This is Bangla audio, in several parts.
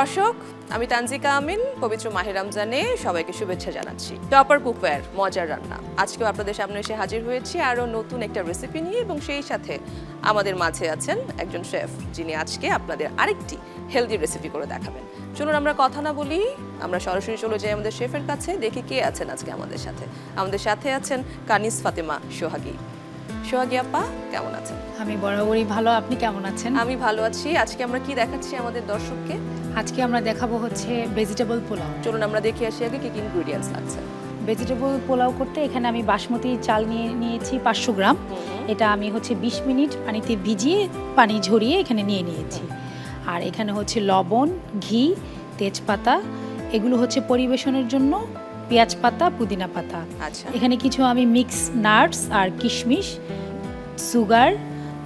দর্শক, আমি তানজিকা আমিন, পবিত্র মাহের রমজানে সবাইকে শুভেচ্ছা জানাচ্ছি। টপার কুকওয়্যার, মজার রান্না। আজকেও আপনাদের সামনে এসে হাজির হয়েছি আরও নতুন একটা রেসিপি নিয়ে এবং সেই সাথে আমাদের মাঝে আছেন একজন শেফ যিনি আজকে আপনাদের আরেকটি হেলদি রেসিপি করে দেখাবেন। চলুন আমরা কথা না বলি, আমরা সরাসরি চলে যাই আমাদের শেফের কাছে, দেখি কে আছেন আজকে আমাদের সাথে। আমাদের সাথে আছেন কানিস ফাতেমা সোহাগী। সোহাগী আপা কেমন আছেন? আমি বরাবরই ভালো আপনি কেমন আছেন? আমি ভালো আছি। আজকে আমরা কি দেখাচ্ছি আমাদের দর্শককে? আজকে আমরা দেখাবো হচ্ছে ভেজিটেবল পোলাও। চলুন আমরা দেখে আসি আগে কি কি ইনগ্রেডিয়েন্টস লাগছে। ভেজিটেবল পোলাও করতে এখানে আমি বাসমতি চাল নিয়ে নিয়েছি পাঁচশো গ্রাম। এটা আমি হচ্ছে বিশ মিনিট পানিতে ভিজিয়ে পানি ঝরিয়ে এখানে নিয়ে নিয়েছি। আর এখানে হচ্ছে লবণ ঘি তেজপাতা এগুলো হচ্ছে পরিবেশনের জন্য পেঁয়াজ পাতা পুদিনা পাতা। আচ্ছা। এখানে কিছু আমি মিক্স নাটস আর কিশমিশ সুগার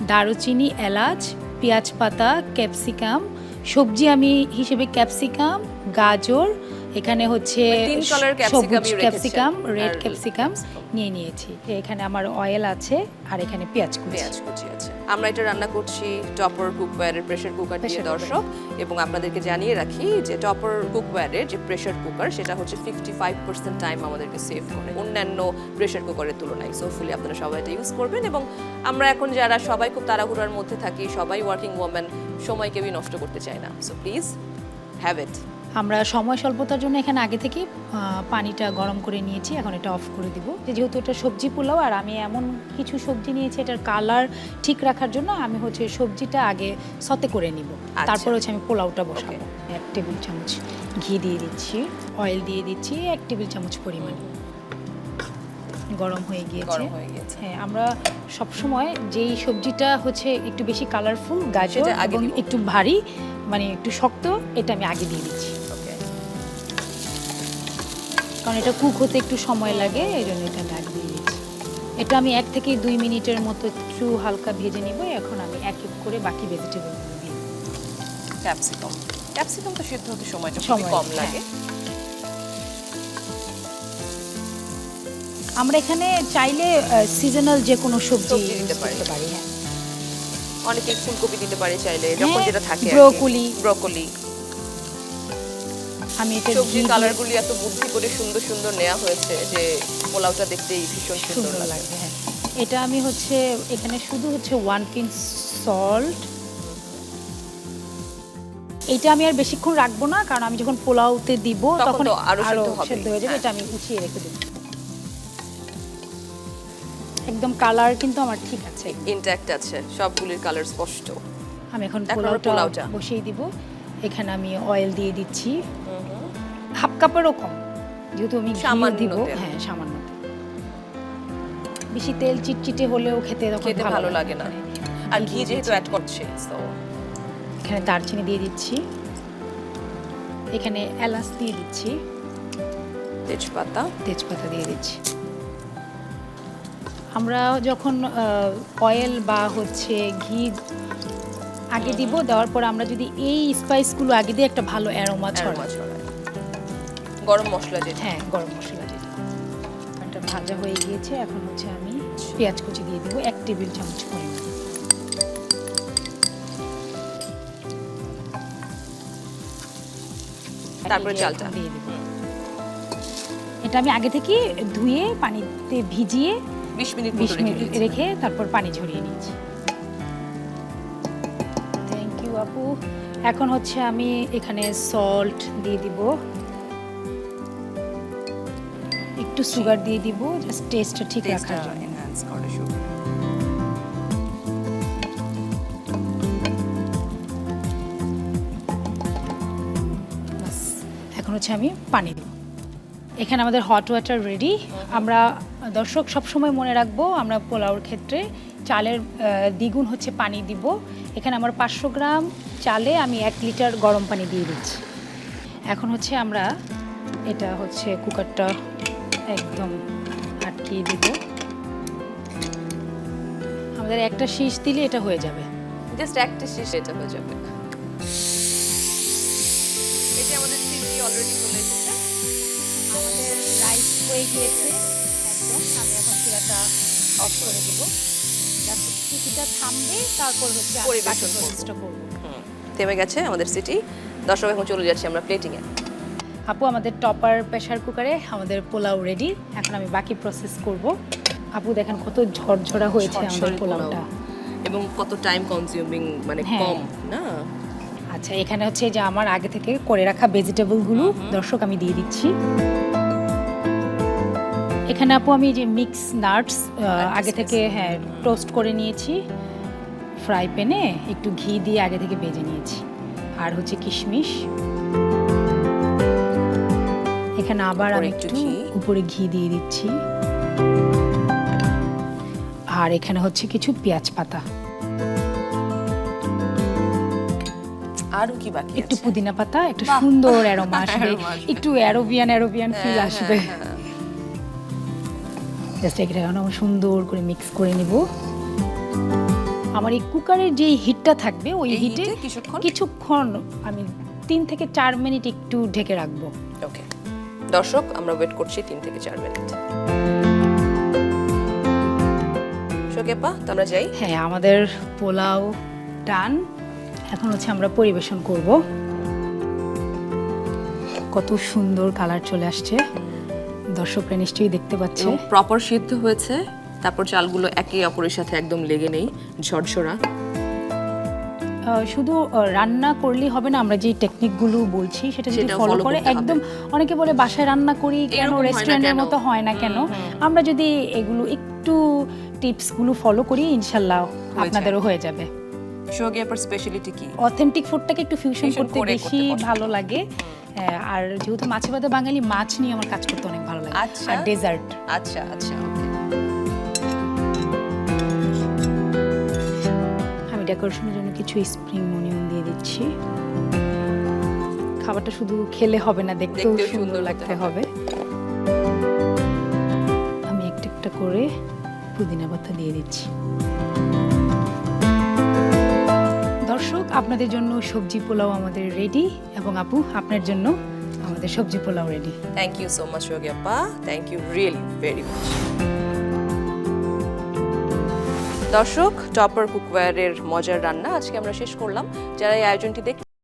দারুচিনি এলাচ পেঁয়াজ পাতা ক্যাপসিকাম। সবজি আমি হিসেবে ক্যাপসিকাম গাজর এখানে হচ্ছে মানে সবুজ ক্যাপসিকাম রেড ক্যাপসিকাম নিয়ে নিয়েছি। এখানে আমার অয়েল আছে আর এখানে পেঁয়াজ কুচি। পেঁয়াজ কুচি আছে। আমরা এটা রান্না করছি টপার কুকওয়্যারের প্রেসার কুকার দিয়ে দর্শক। এবং আপনাদেরকে জানিয়ে রাখি যে টপার কুকওয়্যারের যে প্রেসার কুকার সেটা হচ্ছে ফিফটি ফাইভ পার্সেন্ট টাইম আমাদেরকে সেভ করে। অন্যান্য প্রেসার কুকারের তুলনায়। সো ফুলি আপনারা সবাই এটা ইউজ করবেন এবং আমরা এখন যারা সবাই খুব তাড়াহুড়ার মধ্যে থাকি সবাই ওয়ার্কিং ওমেন সময়কে নষ্ট করতে চায় না। সো প্লিজ হ্যাভ ইট আমরা সময় স্বল্পতার জন্য এখানে আগে থেকে পানিটা গরম করে নিয়েছি এখন এটা অফ করে দিব। যেহেতু এটা সবজি পোলাও আর আমি এমন কিছু সবজি নিয়েছি এটার কালার ঠিক রাখার জন্য আমি হচ্ছে সবজিটা আগে সতে করে নিব। আচ্ছা। তারপর হচ্ছে আমি পোলাওটা বসাবো। এক টেবিল চামচ ঘি দিয়ে দিচ্ছি অয়েল দিয়ে দিচ্ছি এক টেবিল চামচ পরিমাণ। গরম হয়ে গিয়েছে। হয়ে হ্যাঁ আমরা সবসময় যেই সবজিটা হচ্ছে একটু বেশি কালারফুল গাজর এবং একটু ভারী মানে একটু শক্ত এটা আমি আগে দিয়ে দিচ্ছি। কারণ এটা কুক হতে একটু সময় লাগে এই জন্য এটা আগে দিয়ে দিচ্ছি এটা আমি এক থেকে দুই মিনিটের মতো একটু হালকা ভেজে নিব এখন আমি এক এক করে বাকি ভেজিটেবলগুলো দিই ক্যাপসিকাম। ক্যাপসিকাম তো সিদ্ধ হতে সময়টা খুবই কম হ্যাঁ। লাগে। আমরা এখানে চাইলে সিজনাল যে কোনো সবজি সবজি দিতে পারি। হ্যাঁ। অনেকে ফুলকপি দিতে পারে চাইলে যখন হ্যাঁ, যেটা থাকে ব্রোকলি। ব্রোকলি। আমি এটা সবজির কালারগুলি এত বুদ্ধি করে সুন্দর সুন্দর নেওয়া হয়েছে যে পোলাওটা দেখতেই ভীষণ সুন্দর লাগে। হ্যাঁ। এটা আমি হচ্ছে এখানে শুধু হচ্ছে ওয়ান পিঞ্চ সল্ট এটা আমি আর বেশিক্ষণ রাখব না কারণ আমি যখন পোলাওতে দিব তখন আরও সিদ্ধ হয়ে যাবে হ্যাঁ। এটা আমি উঠিয়ে রেখে দেব। একদম কালার কিন্তু আমার ঠিক আছে। ইনট্যাক্ট আছে সবগুলির কালার স্পষ্ট। আমি এখন পোলাওটা। বসিয়ে দিব। এখানে আমি অয়েল দিয়ে দিচ্ছি। হাফ কাপেরও কম। যেহেতু আমি সামান্য দিব হ্যাঁ সামান্য বেশি তেল চিটচিটে হলেও খেতে খেতে ভালো লাগে। না। হ্যাঁ। আর ঘি যেহেতু অ্যাড করছে এখানে দারচিনি দিয়ে দিচ্ছি। এখানে এলাচ দিয়ে দিচ্ছি। তেজপাতা। তেজপাতা দিয়ে দিচ্ছি। আমরা যখন অয়েল বা হচ্ছে ঘি আগে দিব দেওয়ার পর আমরা যদি এই স্পাইসগুলো আগে দিয়ে একটা ভালো অ্যারোমা ছড়ায় গরম মশলা যেটা হ্যাঁ গরম মশলা দিয়ে দিই। এটা ভাজা হয়ে গিয়েছে এখন হচ্ছে আমি পেঁয়াজ কুচি দিয়ে দেবো এক টেবিল চামচ করে তারপরে চালটা। দিয়ে দিব। এটা আমি আগে থেকে ধুয়ে পানিতে ভিজিয়ে বিশ মিনিট বিশ মিনিট। রেখে তারপর পানি ঝরিয়ে নিয়েছি। থ্যাংক ইউ আপু। এখন হচ্ছে আমি এখানে সল্ট দিয়ে দিব। সুগার দিয়ে দিব জাস্ট টেস্টটা ঠিক রাখার জন্য। করে শুধু। এখন হচ্ছে আমি পানি দেব। এখানে আমাদের হট ওয়াটার রেডি আমরা দর্শক সবসময় মনে রাখব আমরা পোলাওর ক্ষেত্রে চালের দ্বিগুণ হচ্ছে পানি দিব। এখানে আমার পাঁচশো গ্রাম চালে আমি এক লিটার গরম পানি দিয়ে দিচ্ছি। এখন হচ্ছে আমরা এটা হচ্ছে কুকারটা একদম আটকিয়ে দিব। আমাদের একটা শীষ দিলে এটা হয়ে যাবে। জাস্ট একটা শেষ এটা হয়ে যাবে। এটা আমাদের সিটি অলরেডি চলে এসেছে। আমাদের রাইস হয়ে গিয়েছে। একদম আমি এখন চুলাটা অফ করে দেব। জাস্ট কিছুটা থামবে তারপর হচ্ছে পরিবেশন করব। প্রসেসটা করব। হুম, থেমে গেছে আমাদের সিটি। দর্শক এখন চলে যাচ্ছি আমরা প্লেটিংয়ে আপু আমাদের টপার প্রেশার কুকারে আমাদের পোলাও রেডি এখন আমি বাকি প্রসেস করব। আপু দেখেন কত ঝরঝরা হয়েছে আমাদের পোলাওটা। এবং কত টাইম কনজিউমিং মানে হ্যাঁ। কম না? আচ্ছা এখানে হচ্ছে যে আমার আগে থেকে করে রাখা ভেজিটেবলগুলো দর্শক আমি দিয়ে দিচ্ছি। এখানে আপু আমি যে মিক্স নাটস আগে থেকে হ্যাঁ টোস্ট করে নিয়েছি। ফ্রাই প্যানে একটু ঘি দিয়ে আগে থেকে ভেজে নিয়েছি। আর হচ্ছে কিশমিশ। এখানে আবার আমি একটু উপরে ঘি দিয়ে দিচ্ছি। আর এখানে হচ্ছে কিছু পেঁয়াজ পাতা। আরও কি বাকি একটু পুদিনা পাতা একটু সুন্দর অ্যারোমা আসবে। একটু অ্যারোবিয়ান অ্যারোবিয়ান ফিল হ্যাঁ, আসবে। হ্যাঁ, হ্যাঁ। জাস্ট এটা এখন সুন্দর করে মিক্স করে নিব। আমার এই কুকারের যে হিটটা থাকবে ওই হিটে কিছুক্ষণ? কিছুক্ষণ আমি তিন থেকে চার মিনিট একটু ঢেকে রাখব। ওকে দর্শক আমরা ওয়েট করছি তিন থেকে চার মিনিট। শোকেপা তো আমরা যাই। হ্যাঁ আমাদের পোলাও ডান। এখন হচ্ছে আমরা পরিবেশন করব। কত সুন্দর কালার চলে আসছে। দর্শকরা নিশ্চয়ই দেখতে পাচ্ছে। প্রপার সিদ্ধ হয়েছে। তারপর চালগুলো একে অপরের সাথে একদম লেগে নেই ঝরঝরা। শুধু রান্না করলেই হবে না আমরা যে টেকনিকগুলো বলছি সেটা যদি ফলো করে একদম অনেকে বলে বাসায় রান্না করি কেন রেস্টুরেন্টের মতো হয় না কেন? আমরা যদি এগুলো একটু টিপসগুলো ফলো করি ইনশাল্লাহ আপনাদেরও হয়ে যাবে। স্পেশালিটি কি? অথেন্টিক ফুডটাকে একটু ফিউশন করতে বেশি ভালো লাগে। আর যেহেতু মাছে ভাতে বাঙালি মাছ নিয়ে আমার কাজ করতে অনেক ভালো লাগে। আচ্ছা। আর ডেজার্ট আচ্ছা আচ্ছা আমি ডেকোরেশনের জন্য কিছু স্প্রিং মনিয়ন দিয়ে দিচ্ছি। খাবারটা শুধু খেলে হবে না দেখতেও সুন্দর লাগতে হবে। আমি একটা একটা করে পুদিনা পাতা দিয়ে দিচ্ছি। দর্শক আপনাদের জন্য সবজি পোলাও আমাদের রেডি এবং আপু আপনার জন্য আমাদের সবজি pulao ready thank you so much thank you really very much দর্শক টপার কুকওয়্যারের মজার রান্না আজকে আমরা শেষ করলাম। যারা এই আয়োজনটি দেখতে